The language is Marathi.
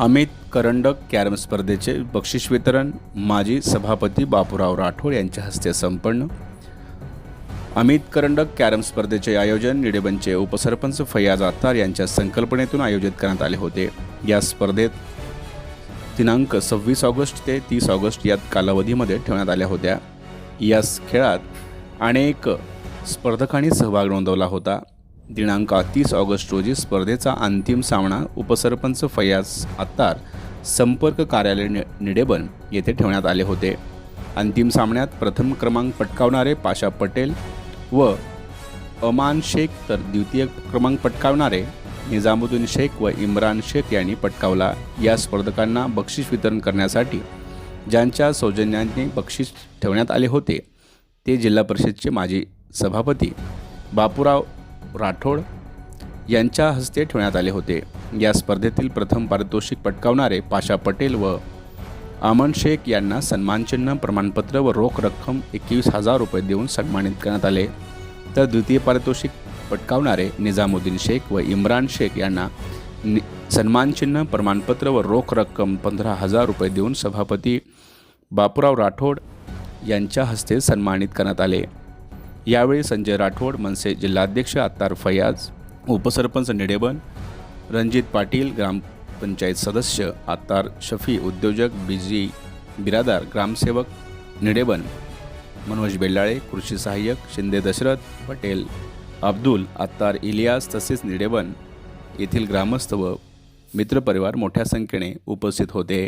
अमित करंडक कॅरम स्पर्धेचे बक्षीस वितरण माजी सभापती बापूराव राठोड यांच्या हस्ते संपन्न. अमित करंडक कॅरम स्पर्धेचे आयोजन निडेबनचे उपसरपंच फैयाज आत्तार यांच्या संकल्पनेतून आयोजित करण्यात आले होते. या स्पर्धेत दिनांक सव्वीस ऑगस्ट ते तीस ऑगस्ट या कालावधीमध्ये ठेवण्यात आल्या होत्या. या खेळात अनेक स्पर्धकांनी सहभाग नोंदवला होता. दिनांक तीस ऑगस्ट रोजी स्पर्धेचा अंतिम सामना उपसरपंच फयाज अत्तार संपर्क कार्यालय नि निडेबन येथे ठेवण्यात आले होते. अंतिम सामन्यात प्रथम क्रमांक पटकावणारे पाशा पटेल व अमान शेख तर द्वितीय क्रमांक पटकावणारे निजामुद्दीन शेख व इम्रान शेख यांनी पटकावला. या स्पर्धकांना बक्षीस वितरण करण्यासाठी ज्यांच्या सौजन्याने बक्षीस ठेवण्यात आले होते ते जिल्हा परिषदचे माजी सभापती बापूराव राठोड यांच्या हस्ते ठेवण्यात आले होते. या स्पर्धेतील प्रथम पारितोषिक पटकावणारे पाशा पटेल व अमन शेख यांना सन्मानचिन्ह प्रमाणपत्र व रोख रक्कम एकवीस हजार रुपये देऊन सन्मानित करण्यात आले. तर द्वितीय पारितोषिक पटकावणारे निजामुद्दीन शेख व इम्रान शेख यांना नि सन्मानचिन्ह प्रमाणपत्र व रोख रक्कम पंधरा हजार रुपये देऊन सभापती बापूराव राठोड यांच्या हस्ते सन्मानित करण्यात आले. यावेळी संजय राठोड मनसे जिल्हाध्यक्ष अत्तार फयाज उपसरपंच निडेबन रणजित पाटील ग्रामपंचायत सदस्य अत्तार शफी उद्योजक बिजी बिरादार ग्रामसेवक निडेबन मनोज बेल्लाळे कृषी सहाय्यक शिंदे दशरथ पटेल अब्दुल अत्तार इलियास तसेच निडेबन येथील ग्रामस्थ व मित्रपरिवार मोठ्या संख्येने उपस्थित होते.